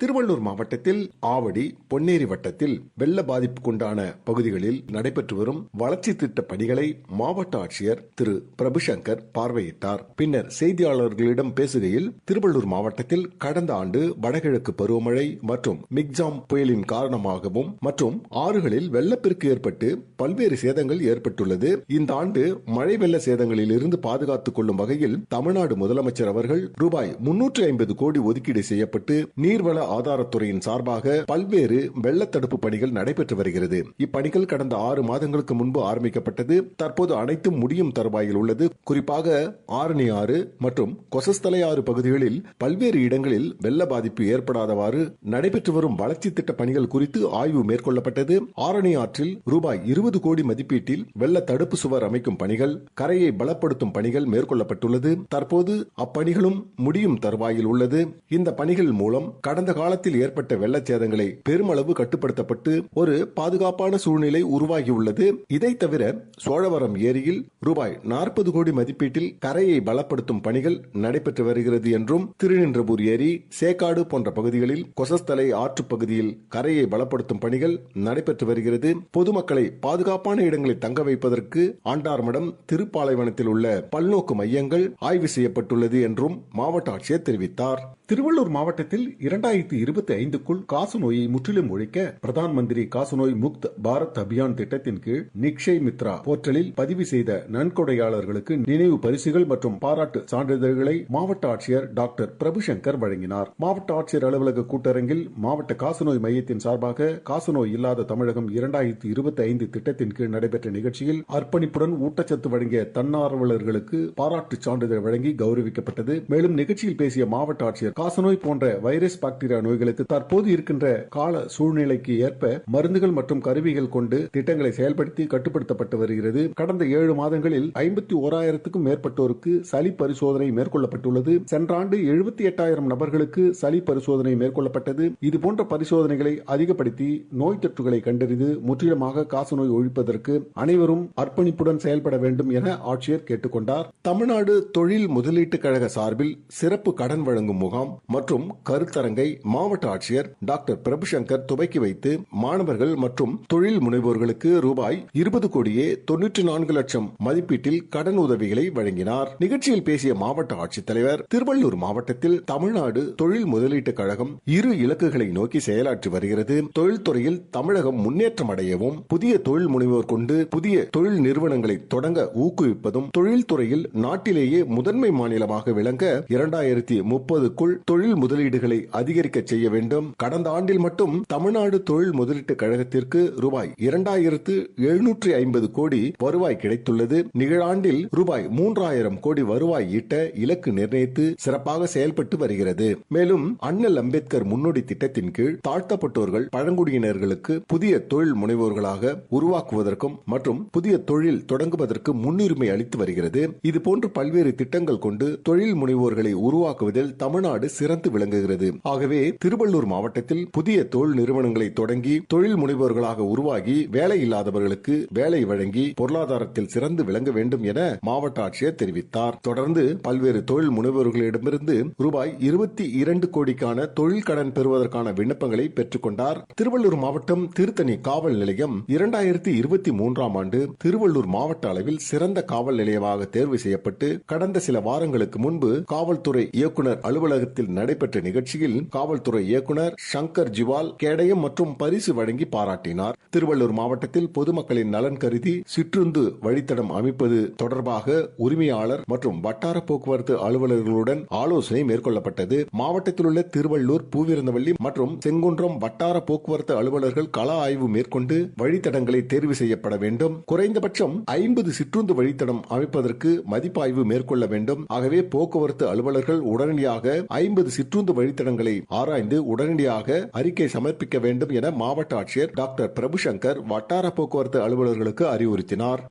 திருவள்ளூர் மாவட்டத்தில் ஆவடி பொன்னேரி வட்டத்தில் வெள்ள பாதிப்புக்குண்டான பகுதிகளில் நடைபெற்று வரும் வளர்ச்சி திட்ட பணிகளை மாவட்ட ஆட்சியர் திரு. பிரபுசங்கர் பார்வையிட்டார். பின்னர் செய்தியாளர்களிடம் பேசுகையில் திருவள்ளூர் மாவட்டத்தில் கடந்த ஆண்டு வடகிழக்கு பருவமழை மற்றும் மிக்ஜாம் புயலின் காரணமாகவும் மற்றும் ஆறுகளில் வெள்ளப்பெருக்கு ஏற்பட்டு பல்வேறு சேதங்கள் ஏற்பட்டுள்ளது. இந்த ஆண்டு மழை வெள்ள சேதங்களில் இருந்து பாதுகாத்துக் கொள்ளும் வகையில் தமிழ்நாடு முதலமைச்சர் அவர்கள் ரூபாய் முன்னூற்று ஐம்பது கோடி ஒதுக்கீடு செய்யப்பட்டு நீர்வள ஆதாரத்துறையின் சார்பாக பல்வேறு வெள்ள தடுப்பு பணிகள் நடைபெற்று வருகிறது. இப்பணிகள் கடந்த ஆறு மாதங்களுக்கு முன்பு ஆரம்பிக்கப்பட்டது. தற்போது அனைத்தும் முடியும் தருவாயில் உள்ளது. குறிப்பாக ஆரணி ஆறு மற்றும் கொசஸ்தலை ஆறு பகுதிகளில் பல்வேறு இடங்களில் வெள்ள பாதிப்பு ஏற்படாதவாறு நடைபெற்று வரும் வளர்ச்சி திட்ட பணிகள் குறித்து ஆய்வு மேற்கொள்ளப்பட்டது. ஆரணி ஆற்றில் ரூபாய் இருபது கோடி மதிப்பீட்டில் வெள்ள தடுப்பு சுவர் அமைக்கும் பணிகள் கரையை பலப்படுத்தும் பணிகள் மேற்கொள்ளப்பட்டுள்ளது. தற்போது அப்பணிகளும் முடியும் தருவாயில் உள்ளது. இந்த பணிகள் மூலம் கடந்த காலத்தில் ஏற்பட்ட வெள்ளச்சேதங்களை பெருமளவு கட்டுப்படுத்தப்பட்டு ஒரு பாதுகாப்பான சூழ்நிலை உருவாகியுள்ளது. இதை தவிர சோழவரம் ஏரியில் ரூபாய் நாற்பது கோடி மதிப்பீட்டில் கரையை பலப்படுத்தும் பணிகள் நடைபெற்று வருகிறது என்றும் திருநின்றபூர் ஏரி சேக்காடு போன்ற பகுதிகளில் கொசஸ்தலை ஆற்று பகுதியில் கரையை பலப்படுத்தும் பணிகள் நடைபெற்று வருகிறது. பொதுமக்களை பாதுகாப்பான இடங்களில் தங்க வைப்பதற்கு ஆண்டார்மடம் திருப்பாலைவனத்தில் உள்ள பல்நோக்கு மையங்கள் ஆய்வு செய்யப்பட்டுள்ளது என்றும் மாவட்ட ஆட்சியர் தெரிவித்தார். திருவள்ளூர் மாவட்டத்தில் இரண்டாயிரத்தி இருபத்தி ஐந்துக்குள் காசநோயை முற்றிலும் ஒழிக்க பிரதான் மந்திரி காசநோய் முக்த் பாரத் அபியான் திட்டத்தின் கீழ் நிக்ஷய் மித்ரா போர்ட்டலில் பதிவு செய்த நன்கொடையாளர்களுக்கு நினைவு பரிசுகள் மற்றும் பாராட்டு சான்றிதழ்களை மாவட்ட ஆட்சியர் டாக்டர் பிரபுசங்கர் வழங்கினார். மாவட்ட ஆட்சியர் அலுவலக கூட்டரங்கில் மாவட்ட காசநோய் மையத்தின் சார்பாக காசநோய் இல்லாத தமிழகம் இரண்டாயிரத்தி இருபத்தி ஐந்து திட்டத்தின் கீழ் நடைபெற்ற நிகழ்ச்சியில் அர்ப்பணிப்புடன் ஊட்டச்சத்து வழங்கிய தன்னார்வலர்களுக்கு பாராட்டு சான்றிதழ் வழங்கி கௌரவிக்கப்பட்டது. மேலும் நிகழ்ச்சியில் பேசிய மாவட்ட ஆட்சியர் காசநோய் போன்ற வைரஸ் பாக்டீரியா போன்ற நோய்களுக்கு தற்போது இருக்கின்ற கால சூழ்நிலைக்கு ஏற்ப மருந்துகள் மற்றும் கருவிகள் கொண்டு திட்டங்களை செயல்படுத்தி கட்டுப்படுத்தப்பட்டு வருகிறது. கடந்த ஏழு மாதங்களில் ஐம்பத்தி ஓராயிரத்துக்கும் மேற்பட்டோருக்கு சளி பரிசோதனை மேற்கொள்ளப்பட்டுள்ளது. சென்ற ஆண்டு எழுபத்தி எட்டாயிரம் நபர்களுக்கு சளி பரிசோதனை மேற்கொள்ளப்பட்டது. இதுபோன்ற பரிசோதனைகளை அதிகப்படுத்தி நோய் தொற்றுகளை கண்டறிந்து முற்றிலுமாக காசநோய் ஒழிப்பதற்கு அனைவரும் அர்ப்பணிப்புடன் செயல்பட வேண்டும் என ஆட்சியர் கேட்டுக்கொண்டார். தமிழ்நாடு தொழில் முதலீட்டுக் கழக சார்பில் சிறப்பு கடன் வழங்கும் முகாம் மற்றும் கருத்தரங்கை மாவட்ட ஆட்சியர் டாக்டர் பிரபுசங்கர் துவக்கி வைத்து மாணவர்கள் மற்றும் தொழில் முனைவோர்களுக்கு ரூபாய் இருபது கோடியே தொன்னூற்றி நான்கு லட்சம் மதிப்பீட்டில் கடன் உதவிகளை வழங்கினார். நிகழ்ச்சியில் பேசிய மாவட்ட ஆட்சித்தலைவர் திருவள்ளூர் மாவட்டத்தில் தமிழ்நாடு தொழில் முதலீட்டுக் கழகம் இரு இலக்குகளை நோக்கி செயலாற்றி வருகிறது. தொழில்துறையில் தமிழகம் முன்னேற்றம் அடையவும் புதிய தொழில் முனைவோர் கொண்டு புதிய தொழில் நிறுவனங்களை தொடங்க ஊக்குவிப்பதும் தொழில்துறையில் நாட்டிலேயே முதன்மை மாநிலமாக விளங்க இரண்டாயிரத்தி முப்பதுக்குள் தொழில் முதலீடுகளை அதிகரிக்க அதிகரிக்க செய்ய வேண்டும். கடந்த ஆண்டில் மட்டும் தமிழ்நாடு தொழில் முதலீட்டு கழகத்திற்கு ரூபாய் இரண்டாயிரத்து எழுநூற்றி ஐம்பது கோடி வருவாய் கிடைத்துள்ளது. நிகழாண்டில் ரூபாய் மூன்றாயிரம் கோடி வருவாய் ஈட்ட இலக்கு நிர்ணயித்து சிறப்பாக செயல்பட்டு வருகிறது. மேலும் அண்ணல் அம்பேத்கர் முன்னோடி திட்டத்தின் கீழ் தாழ்த்தப்பட்டோர்கள் பழங்குடியினர்களுக்கு புதிய தொழில் முனைவோர்களாக உருவாக்குவதற்கும் மற்றும் புதிய தொழில் தொடங்குவதற்கு முன்னுரிமை அளித்து வருகிறது. இதுபோன்று பல்வேறு திட்டங்கள் கொண்டு தொழில் முனைவோர்களை உருவாக்குவதில் தமிழ்நாடு சிறந்து விளங்குகிறது. ஆகவே எனவே திருவள்ளூர் மாவட்டத்தில் புதிய தொழில் நிறுவனங்களை தொடங்கி தொழில் முனைவோர்களாக உருவாகி வேலை இல்லாதவர்களுக்கு வேலை வழங்கி பொருளாதாரத்தில் சிறந்து விளங்க வேண்டும் என மாவட்ட ஆட்சியர் தெரிவித்தார். தொடர்ந்து பல்வேறு தொழில் முனைவோர்களிடமிருந்து ரூபாய் இருபத்தி இரண்டு கோடிக்கான தொழில் கடன் பெறுவதற்கான விண்ணப்பங்களை பெற்றுக்கொண்டார் திருவள்ளூர் மாவட்டம் திருத்தணி காவல் நிலையம் இரண்டாயிரத்தி இருபத்தி மூன்றாம் ஆண்டு திருவள்ளூர் மாவட்ட அளவில் சிறந்த காவல் நிலையமாக தேர்வு செய்யப்பட்டு கடந்த சில வாரங்களுக்கு முன்பு காவல்துறை இயக்குநர் அலுவலகத்தில் நடைபெற்ற நிகழ்ச்சியில் காவல் காவல்துறை இயக்குனர் சங்கர் ஜிவால் கேடயம் மற்றும் பரிசு வழங்கி பாராட்டினார். திருவள்ளூர் மாவட்டத்தில் பொதுமக்களின் நலன் கருதி சிற்றுந்து வழித்தடம் அமைப்பது தொடர்பாக உரிமையாளர் மற்றும் வட்டார போக்குவரத்து அலுவலர்களுடன் ஆலோசனை மேற்கொள்ளப்பட்டது. மாவட்டத்தில் உள்ள திருவள்ளூர் பூவிருந்தவள்ளி மற்றும் செங்குன்றம் வட்டார போக்குவரத்து அலுவலர்கள் கள ஆய்வு மேற்கொண்டு வழித்தடங்களை தேர்வு செய்யப்பட வேண்டும். குறைந்தபட்சம் ஐம்பது சிற்றுந்து வழித்தடம் அமைப்பதற்கு மதிப்பாய்வு மேற்கொள்ள வேண்டும். ஆகவே போக்குவரத்து அலுவலர்கள் உடனடியாக ஐம்பது சிற்றுந்து வழித்தடங்களை ஆராய்ந்து உடனடியாக அறிக்கை சமர்ப்பிக்க வேண்டும் என மாவட்ட ஆட்சியர் டாக்டர் பிரபுசங்கர் வட்டார போக்குவரத்து அலுவலர்களுக்கு அறிவுறுத்தினார்.